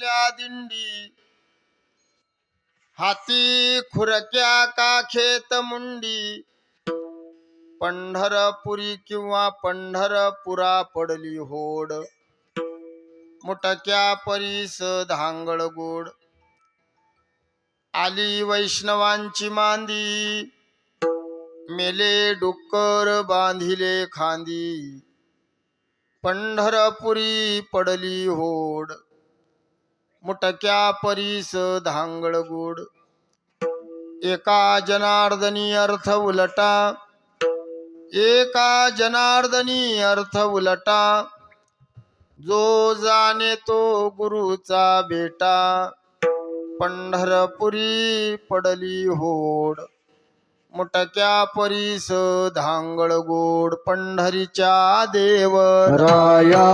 वरल्या दिंडी? हाती खुरक्या काखेत मुंडी? पंढरपुरी किंवा पंढरपुरा पडली होड. मुटक्या परीस धांगड गोड. आली वैष्णवांची मांदी. मेले डुक्कर बांधिले खांदी. पंढरपुरी पडली होड. मुटक्या परीस धांगड गुड. एका जनार्दनी अर्थ उलटा. एका जनार्दनी अर्थ उलटा. जो जाणे तो गुरुचा बेटा. पंढरपुरी पडली होड. मुटक्या परीस धांगड गोड पंढरीच्या देव राया.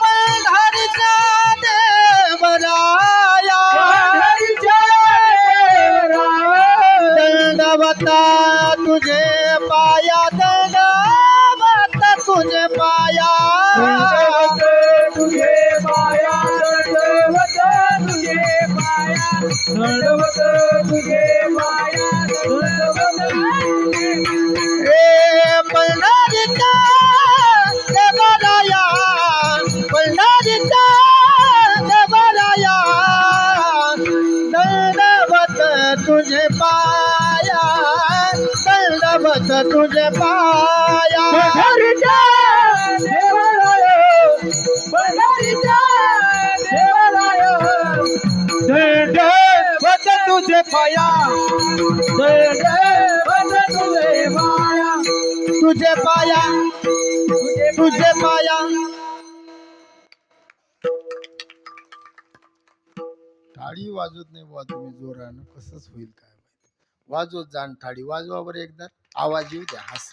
पंढरीच्या देवराया हरीच्या दंडवता तुझे पाया दंडवत तुझे पाया तुझे पाया तुझे पाया तुझे पाया. टाळी वाजवत नाही बुवा तुम्ही जोरानं. कसंच होईल काय माहिती. वाजवत जाण थाळी वाजवा बरं एकदा. आवाज येऊ द्या हस.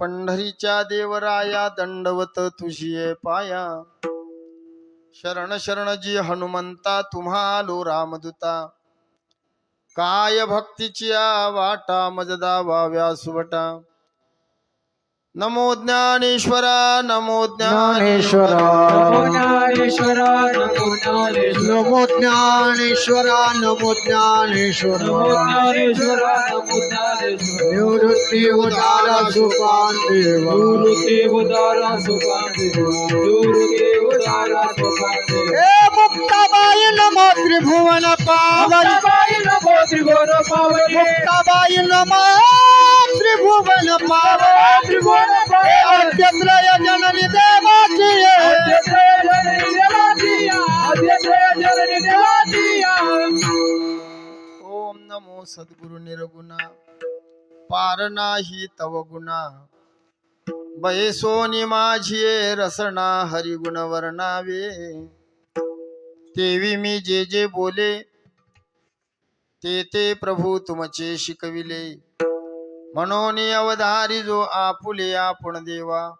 पंढरीच्या देवराया दंडवत तुझी पाया. शरण शरण जी हनुमंता तुम्हालो रामदूता. काय भक्तीची वाटा मजदा वा सुवटा. नमो ज्ञानेश्वरा नमो ज्ञानेश्वरा. ज्ञानेश्वरा नमो ज्ञानेश्वरा. नमो ज्ञानेश्वरा नमो ज्ञानेश्वरा. नमो ज्ञानेश्वरा नमो ज्ञानेश्वरा. निवृत्ती उदारा सुपान देव गुरुते उदारा ए मुक्ताबाई नमो त्रिभुवन पावन बाई नमो त्रिभुवन पावने मुक्ताबाई नमो त्रिभुवन जननी देवाची ओम नमो सद्गुरु निर्गुणा. पार नाही तव गुणा. बैसोनी माझी रसना हरिगुण वर्णावे. तेवी मी जे जे बोले ते ते प्रभू तुमचे शिकविले. म्हणून अवधारी जो आपुले आपण देवा.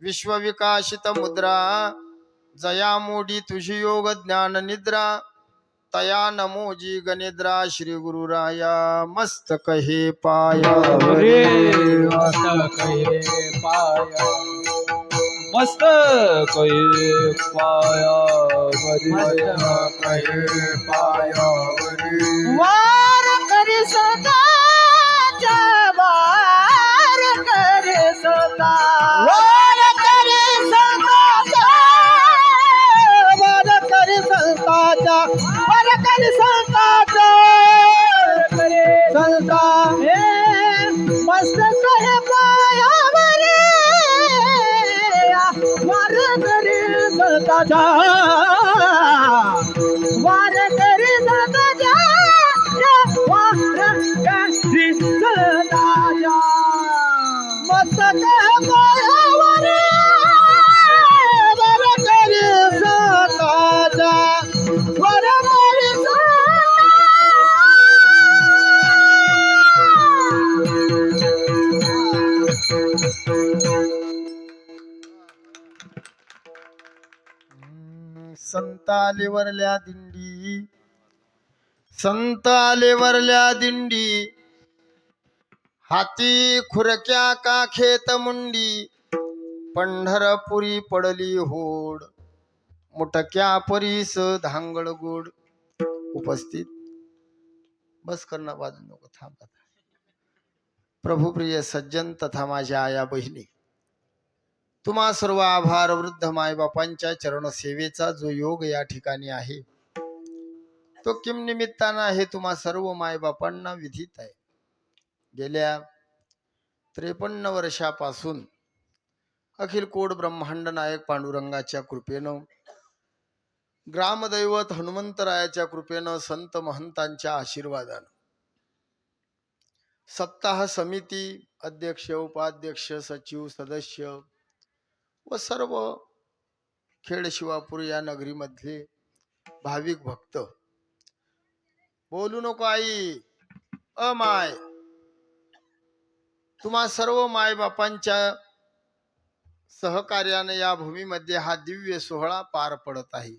विश्वविकाशित मुद्रा जया मोडी तुझी योग ज्ञान निद्रा. तया नमोजी गनिद्रा श्री गुरुराया मस्तक हे पाया. रे मस्त कहे पाया. मस्त कहे पाया. मस्त कहे पाया. রাজা आले वरल्या दिंडी. संत आले वरल्या दिंडी. हाती खुरक्या का खेत मुंडी. पंढरपुरी पडली होड. मुटक्या परीस धांगड गोड. उपस्थित. बस करणं बाजू नको थांबा प्रभुप्रिय सज्जन तथा माझ्या आया बहिणी. तुम्हा सर्व आभार वृद्ध मायबापांच्या चरण सेवेचा जो योग या ठिकाणी आहे तो किम निमित्तानं हे तुम्हा सर्व मायबापांना विधित आहे. गेल्या त्रेपन्न वर्षापासून अखिल कोड ब्रह्मांड नायक पांडुरंगाच्या कृपेनं ग्रामदैवत हनुमंतरायाच्या कृपेनं संत महंतांच्या आशीर्वादानं सप्ताह समिती अध्यक्ष उपाध्यक्ष सचिव सदस्य व सर्व खेड शिवापूर या नगरीमधले भाविक भक्त. बोलू नको आई. A my. तुम्हा सर्व मायबापांच्या सहकार्याने या भूमीमध्ये हा दिव्य सोहळा पार पडत आहे.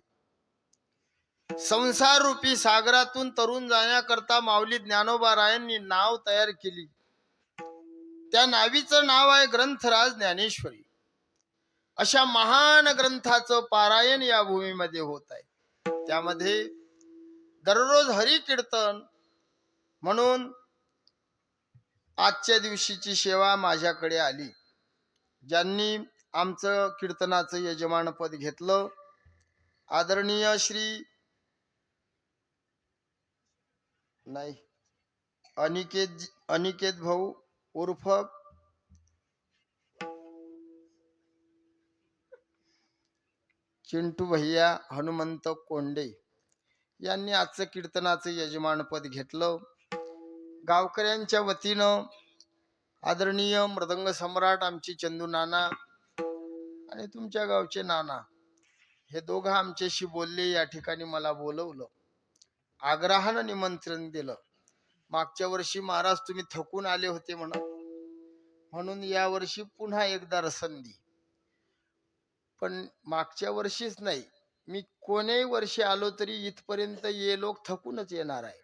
संसार रूपी सागरातून तरुण जाण्याकरता माऊली ज्ञानोबा रायांनी नाव तयार केली. त्या नावीचं नाव आहे ग्रंथराज ज्ञानेश्वरी. अशा महान ग्रंथाचं पारायण या भूमीमध्ये होत आहे. त्यामध्ये दररोज हरी कीर्तन म्हणून आजच्या दिवशीची सेवा माझ्याकडे आली. ज्यांनी आमचं कीर्तनाचं यजमानपद घेतलं. आदरणीय श्री नाही अनिकेत अनिकेत भाऊ उर्फ चिंटू भैया हनुमंत कोंडे यांनी आजचं कीर्तनाचं यजमानपद घेतलं. गावकऱ्यांच्या वतीनं आदरणीय मृदंग सम्राट आमचे चंदू नाना आणि तुमच्या गावचे नाना हे दोघं आमच्याशी बोलले या ठिकाणी मला बोलवलं. आग्रहानं निमंत्रण दिलं. मागच्या वर्षी महाराज तुम्ही थकून आले होते म्हणून. म्हणून यावर्षी पुन्हा एकदा रसंधी पण मागच्या वर्षीच नाही. मी कोणीही वर्षी आलो तरी इथपर्यंत ये लोक थकूनच येणार आहे.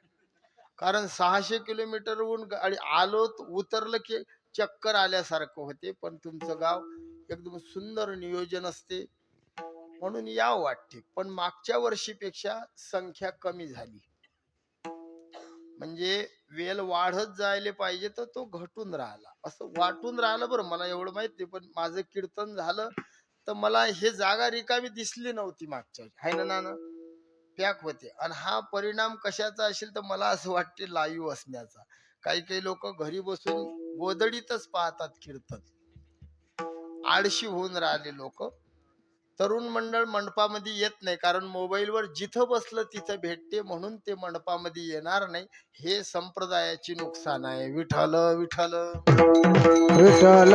कारण सहाशे किलोमीटरहून गाडी आलो उतरलं की चक्कर आल्यासारखं होते. पण तुमचं गाव एकदम सुंदर नियोजन असते. म्हणून यावं वाटते. पण मागच्या वर्षीपेक्षा संख्या कमी झाली. म्हणजे वेल वाढत जायला पाहिजे तर तो घटून राहिला. असं वाटून राहिलं बरं मला एवढं माहीत नाही. पण माझं कीर्तन झालं. तर मला हे जागा रिकामी दिसली नव्हती मागच्या हाय ना नाना पॅक होते. आणि हा परिणाम कशाचा असेल तर मला असं वाटते लाईव्ह असण्याचा. काही काही लोक घरी बसून गोदडीतच पाहतात कीर्तन. आळशी होऊन राहिले लोक. तरुण मंडळ मंडपामध्ये येत नाही कारण मोबाईलवर जिथं बसलं तिथं भेटते म्हणून ते मंडपामध्ये येणार नाही. हे संप्रदायाची नुकसान आहे. विठल विठल विठल